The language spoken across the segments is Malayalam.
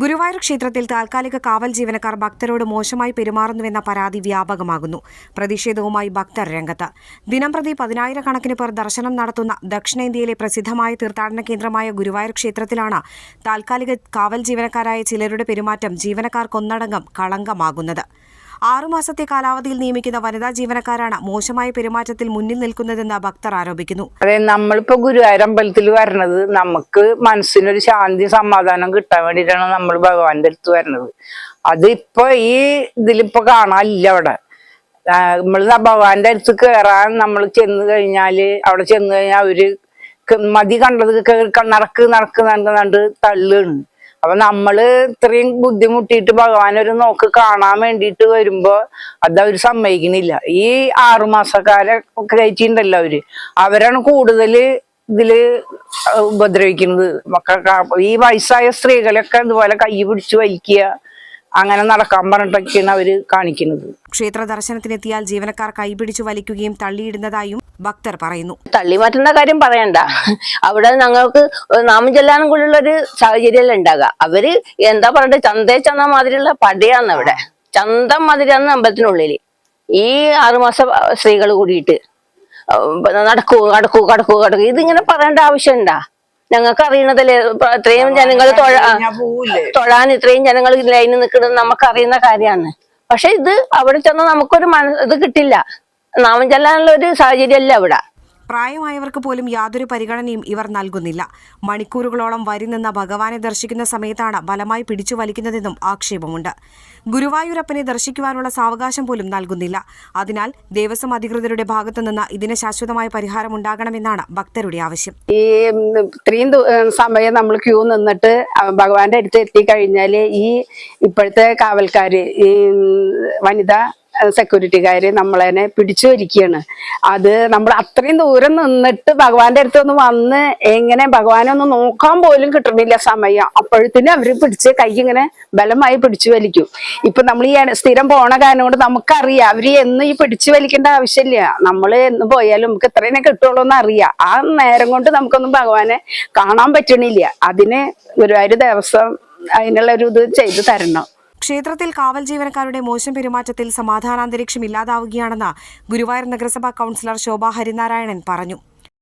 Guruvayur ക്ഷേത്രത്തിൽ താൽക്കാലിക കാവൽ ജീവനക്കാർ ഭക്തരോട് മോശമായി പെരുമാറുന്നുവെന്ന പരാതി വ്യാപകമാകുന്നു. പ്രതിഷേധവുമായി ഭക്തർ രംഗത്ത്. ദിനംപ്രതി പതിനായിരക്കണക്കിന് പേർ ദർശനം നടത്തുന്ന ദക്ഷിണേന്ത്യയിലെ പ്രസിദ്ധമായ തീർത്ഥാടന കേന്ദ്രമായ ഗുരുവായൂർ ക്ഷേത്രത്തിലാണ് താൽക്കാലിക കാവൽ ജീവനക്കാരായ ചിലരുടെ പെരുമാറ്റം ജീവനക്കാർക്കൊന്നടങ്കം കളങ്കമാകുന്നത്. ആറുമാസത്തെ കാലാവധിയിൽ നിയമിക്കുന്ന വനിതാ ജീവനക്കാരാണ് മോശമായ പെരുമാറ്റത്തിൽ മുന്നിൽ നിൽക്കുന്നതെന്ന് ഭക്തർ ആരോപിക്കുന്നു. അതെ നമ്മളിപ്പോ ഗുരുവായൂർ അമ്പലത്തിൽ വരണത് നമുക്ക് മനസ്സിനൊരു ശാന്തി സമാധാനം കിട്ടാൻ വേണ്ടിയിട്ടാണ് നമ്മൾ ഭഗവാന്റെ അടുത്ത് വരണത്. അതിപ്പോ ഈ ഇതിലിപ്പോ കാണാനില്ല അവിടെ. നമ്മൾ ഭഗവാന്റെ അടുത്ത് കയറാൻ നമ്മൾ ചെന്ന് കഴിഞ്ഞാൽ അവിടെ ചെന്ന് കഴിഞ്ഞാൽ അവർ മതി കണ്ടത് നടക്ക് നടക്ക് നടക്ക് തള്ളുണ്ട്. അപ്പൊ നമ്മൾ ഇത്രയും ബുദ്ധിമുട്ടിയിട്ട് ഭഗവാൻ ഒരു നോക്ക് കാണാൻ വേണ്ടിയിട്ട് വരുമ്പോ അത് അവർ സമ്മതിക്കണില്ല. ഈ ആറുമാസക്കാരെ ഒക്കെ അവർ. അവരാണ് കൂടുതൽ ഇതിൽ ഉപദ്രവിക്കുന്നത്. ഈ വയസ്സായ സ്ത്രീകളൊക്കെ ഇതുപോലെ കൈ പിടിച്ച് വലിക്കുക അങ്ങനെ നടക്കാൻ പറഞ്ഞിട്ടൊക്കെയാണ് അവർ കാണിക്കുന്നത്. ക്ഷേത്ര ദർശനത്തിനെത്തിയാൽ ജീവനക്കാർ കൈപിടിച്ചു വലിക്കുകയും തള്ളിയിടുന്നതായും ഭക്തർ പറയുന്നു. തള്ളി മാറ്റുന്ന കാര്യം പറയണ്ട. അവിടെ ഞങ്ങൾക്ക് നാമം ചെല്ലാനും കൂടെയുള്ള ഒരു സാഹചര്യമല്ല ഉണ്ടാകുക അവർ എന്താ പറയണ്ടേ? ചന്തേ ചന്ത മാതിരിയുള്ള പടയാണ് അവിടെ. ചന്തം മാതിരിയാണ് അമ്പലത്തിനുള്ളിൽ. ഈ ആറുമാസ സ്ത്രീകൾ കൂടിയിട്ട് നടക്കൂ കടക്കൂ കടക്കൂ കടക്കൂ. ഇതിങ്ങനെ പറയേണ്ട ആവശ്യമുണ്ടാ? ഞങ്ങൾക്ക് അറിയണതല്ലേ ഇത്രയും ജനങ്ങൾ തൊഴാൻ ഇത്രയും ജനങ്ങൾ ലൈനിൽ നിൽക്കുന്നത് നമുക്ക് അറിയുന്ന കാര്യമാണ്. പക്ഷെ ഇത് അവിടെ ചെന്ന് നമുക്കൊരു മന ഇത് കിട്ടില്ല. നാമം ചെല്ലാനുള്ള ഒരു സാഹചര്യമല്ല അവിടെ പ്രായമായവർക്ക് പോലും യാതൊരു പരിഗണനയും ഇവർ നൽകുന്നില്ല. മണിക്കൂറുകളോളം വരി നിന്ന ഭഗവാനെ ദർശിക്കുന്ന സമയത്താണ് ബലമായി പിടിച്ചു വലിക്കുന്നതെന്നും ആക്ഷേപമുണ്ട്. ഗുരുവായൂരപ്പനെ ദർശിക്കുവാനുള്ള സാവകാശം പോലും നൽകുന്നില്ല. അതിനാൽ ദേവസ്വം അധികൃതരുടെ ഭാഗത്തുനിന്ന് ഇതിന് ശാശ്വതമായ പരിഹാരം ഉണ്ടാകണമെന്നാണ് ഭക്തരുടെ ആവശ്യം. ഈ ഇത്രയും സമയം നമ്മൾ ക്യൂ നിന്നിട്ട് ഭഗവാന്റെ അടുത്ത് എത്തിക്കഴിഞ്ഞാൽ ഈ ഇപ്പോഴത്തെ കാവൽക്കാര് ഈ വനിതാ സെക്യൂരിറ്റിക്കാര് നമ്മളതിനെ പിടിച്ചു വരിക്കുകയാണ് അത് നമ്മൾ അത്രയും ദൂരം നിന്നിട്ട് ഭഗവാന്റെ അടുത്ത് ഒന്ന് വന്ന് എങ്ങനെ ഭഗവാനെ ഒന്ന് നോക്കാൻ പോലും കിട്ടണില്ല സമയം. അപ്പോഴത്തേനും അവർ പിടിച്ച് കൈ ഇങ്ങനെ ബലമായി പിടിച്ചു വലിക്കും. ഇപ്പൊ നമ്മൾ ഈ സ്ഥിരം പോണ കാരണം കൊണ്ട് നമുക്കറിയാം. അവർ എന്നും ഈ പിടിച്ചു വലിക്കേണ്ട ആവശ്യമില്ല. നമ്മൾ എന്ന് പോയാലും നമുക്ക് എത്രയെ കിട്ടുള്ളൂ എന്ന് അറിയാം ആ നേരം കൊണ്ട് നമുക്കൊന്നും ഭഗവാനെ കാണാൻ പറ്റണില്ല. അതിന് ഗുരുവായൂർ ദേവസ്വം അതിനുള്ള ഒരു ഇത് ചെയ്തു തരണം. ക്ഷേത്രത്തിൽ കാവൽ ജീവനക്കാരുടെ മോശം പെരുമാറ്റത്തിൽ സമാധാനാന്തരീക്ഷം ഇല്ലാതാവുകയാണെന്ന് ഗുരുവായൂർ നഗരസഭാ കൗൺസിലർ ശോഭാ ഹരിനാരായണൻ പറഞ്ഞു.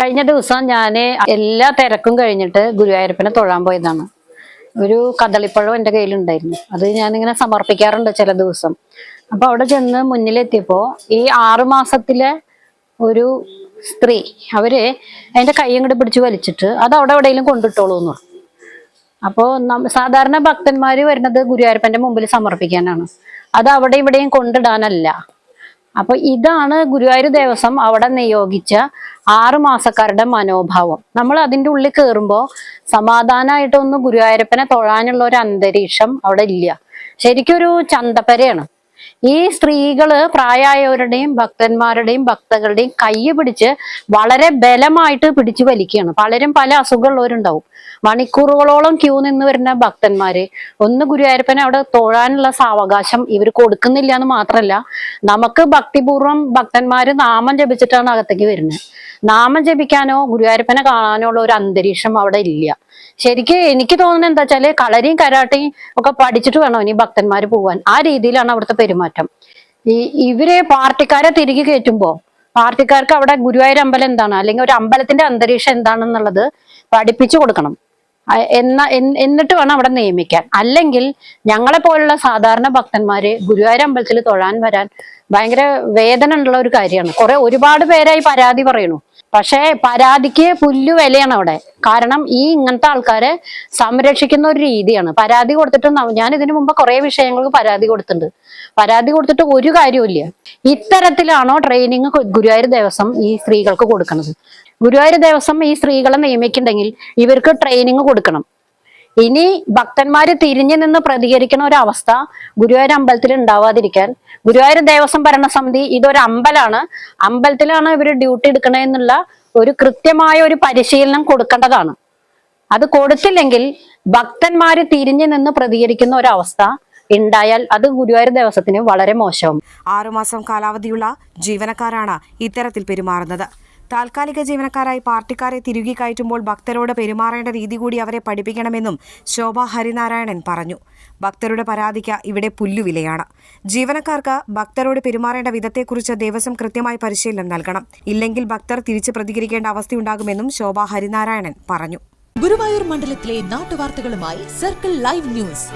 കഴിഞ്ഞ ദിവസം ഞാൻ എല്ലാ തിരക്കും കഴിഞ്ഞിട്ട് ഗുരുവായൂരപ്പനെ തൊഴാൻ പോയതാണ്. ഒരു കദളിപ്പഴം എന്റെ കയ്യിലുണ്ടായിരുന്നു. അത് ഞാനിങ്ങനെ സമർപ്പിക്കാറുണ്ട് ചില ദിവസം. അപ്പൊ അവിടെ ചെന്ന് മുന്നിലെത്തിയപ്പോ ഈ ആറു മാസത്തിലെ ഒരു സ്ത്രീ അവർ അതിന്റെ കൈ അങ്ങോട്ട് പിടിച്ച് വലിച്ചിട്ട് അത് അവിടെ എവിടെയെങ്കിലും കൊണ്ടിട്ടോളൂ എന്ന് പറഞ്ഞു. അപ്പോ സാധാരണ ഭക്തന്മാര് വരുന്നത് ഗുരുവായൂരപ്പന്റെ മുമ്പിൽ സമർപ്പിക്കാനാണ്. അത് അവിടെ ഇവിടെയും കൊണ്ടിടാനല്ല. അപ്പൊ ഇതാണ് ഗുരുവായൂർ ദേവസ്വം അവിടെ നിയോഗിച്ച ആറു മാസക്കാരുടെ മനോഭാവം. നമ്മൾ അതിന്റെ ഉള്ളിൽ കയറുമ്പോൾ സമാധാനമായിട്ടൊന്നും ഗുരുവായൂരപ്പനെ തൊഴാനുള്ള ഒരു അന്തരീക്ഷം അവിടെ ഇല്ല. ശരിക്കും ഒരു ചന്തപ്പരയാണ്. ഈ സ്ത്രീകൾ പ്രായമായവരുടെയും ഭക്തന്മാരുടെയും ഭക്തകളുടെയും കൈ പിടിച്ച് വളരെ ബലമായിട്ട് പിടിച്ചു വലിക്കുകയാണ്. പലരും പല അസുഖമുള്ളവരുണ്ടാവും. മണിക്കൂറുകളോളം ക്യൂ നിന്ന് വരുന്ന ഭക്തന്മാര് ഒന്ന് ഗുരുവായൂരപ്പനെ അവിടെ തൊഴാനുള്ള സാവകാശം ഇവർ കൊടുക്കുന്നില്ല എന്ന് മാത്രമല്ല നമുക്ക് ഭക്തിപൂർവം ഭക്തന്മാര് നാമം ജപിച്ചിട്ടാണ് അകത്തേക്ക് വരുന്നത്. നാമം ജപിക്കാനോ ഗുരുവായൂരപ്പനെ കാണാനോ ഉള്ള ഒരു അന്തരീക്ഷം അവിടെ ഇല്ല. ശരിക്കും എനിക്ക് തോന്നുന്നത് എന്താ വെച്ചാൽ കളരിയും കരാട്ടയും ഒക്കെ പഠിച്ചിട്ട് വേണം ഇനി ഭക്തന്മാര് പോവാൻ. ആ രീതിയിലാണ് അവിടുത്തെ പെരുമാറ്റം. ഈ ഇവരെ പാർട്ടിക്കാരെ തിരികെ കയറ്റുമ്പോ പാർട്ടിക്കാർക്ക് അവിടെ ഗുരുവായൂർ അമ്പലം എന്താണ്? അല്ലെങ്കിൽ ഒരു അമ്പലത്തിന്റെ അന്തരീക്ഷം എന്താണെന്നുള്ളത് പഠിപ്പിച്ചു കൊടുക്കണം. എന്ന എന്നിട്ട് വേണം അവിടെ നിയമിക്കാൻ. അല്ലെങ്കിൽ ഞങ്ങളെ പോലുള്ള സാധാരണ ഭക്തന്മാര് ഗുരുവായൂർ അമ്പലത്തിൽ തൊഴാൻ വരാൻ ഭയങ്കര വേദന ഉള്ള ഒരു കാര്യമാണ്. കുറെ ഒരുപാട് പേരായി പരാതി പറയണു. പക്ഷേ പരാതിക്ക് പുല്ലു വിലയാണ് അവിടെ. കാരണം ഈ ഇങ്ങനത്തെ ആൾക്കാരെ സംരക്ഷിക്കുന്ന ഒരു രീതിയാണ്. പരാതി കൊടുത്തിട്ട് ഞാൻ ഇതിനു മുമ്പ് കുറെ വിഷയങ്ങൾക്ക് പരാതി കൊടുത്തിട്ടുണ്ട്. പരാതി കൊടുത്തിട്ട് ഒരു കാര്യവുമില്ല. ഇത്തരത്തിലാണോ ട്രെയിനിങ് ഗുരുവായൂർ ദേവസ്വം ഈ സ്ത്രീകൾക്ക് കൊടുക്കുന്നത് ഗുരുവായൂർ ദേവസ്വം ഈ സ്ത്രീകളെ നിയമിക്കുന്നുണ്ടെങ്കിൽ ഇവർക്ക് ട്രെയിനിങ് കൊടുക്കണം. ഇനി ഭക്തന്മാര് തിരിഞ്ഞു നിന്ന് പ്രതികരിക്കുന്ന ഒരു അവസ്ഥ ഗുരുവായൂർ അമ്പലത്തിൽ ഉണ്ടാവാതിരിക്കാൻ. ഗുരുവായൂർ ദേവസ്വം ഭരണസമിതി ഇതൊരു അമ്പലാണ്. അമ്പലത്തിലാണ് ഇവർ ഡ്യൂട്ടി എടുക്കണമെന്നുള്ള ഒരു കൃത്യമായ ഒരു പരിശീലനം കൊടുക്കേണ്ടതാണ്. അത് കൊടുത്തില്ലെങ്കിൽ ഭക്തന്മാര് തിരിഞ്ഞു നിന്ന് പ്രതികരിക്കുന്ന ഒരു അവസ്ഥ ഉണ്ടായാൽ അത് ഗുരുവായൂർ ദേവസ്വത്തിന് വളരെ മോശവും ആറുമാസം കാലാവധിയുള്ള ജീവനക്കാരാണ് ഇത്തരത്തിൽ പെരുമാറുന്നത്. താൽക്കാലിക ജീവനക്കാരായി പാർട്ടിക്കാരെ തിരുകി കയറ്റുമ്പോൾ ഭക്തരോട് പെരുമാറേണ്ട രീതി കൂടി അവരെ പഠിപ്പിക്കണമെന്നും ശോഭ ഹരിനാരായണൻ പറഞ്ഞു. ഭക്തരുടെ പരാതിക്ക് ഇവിടെ പുല്ലുവിലയാണ്. ജീവനക്കാർക്ക് ഭക്തരോട് പെരുമാറേണ്ട വിധത്തെക്കുറിച്ച് ദേവസ്വം കൃത്യമായി പരിശീലനം നൽകണം. ഇല്ലെങ്കിൽ ഭക്തർ തിരിച്ച് പ്രതികരിക്കേണ്ട അവസ്ഥയുണ്ടാകുമെന്നും ശോഭ ഹരിനാരായണൻ പറഞ്ഞു. ഗുരുവായൂർ മണ്ഡലത്തിലെ നാട്ടുവാർത്തകളുമായി സർക്കിൾ ലൈവ് ന്യൂസ്.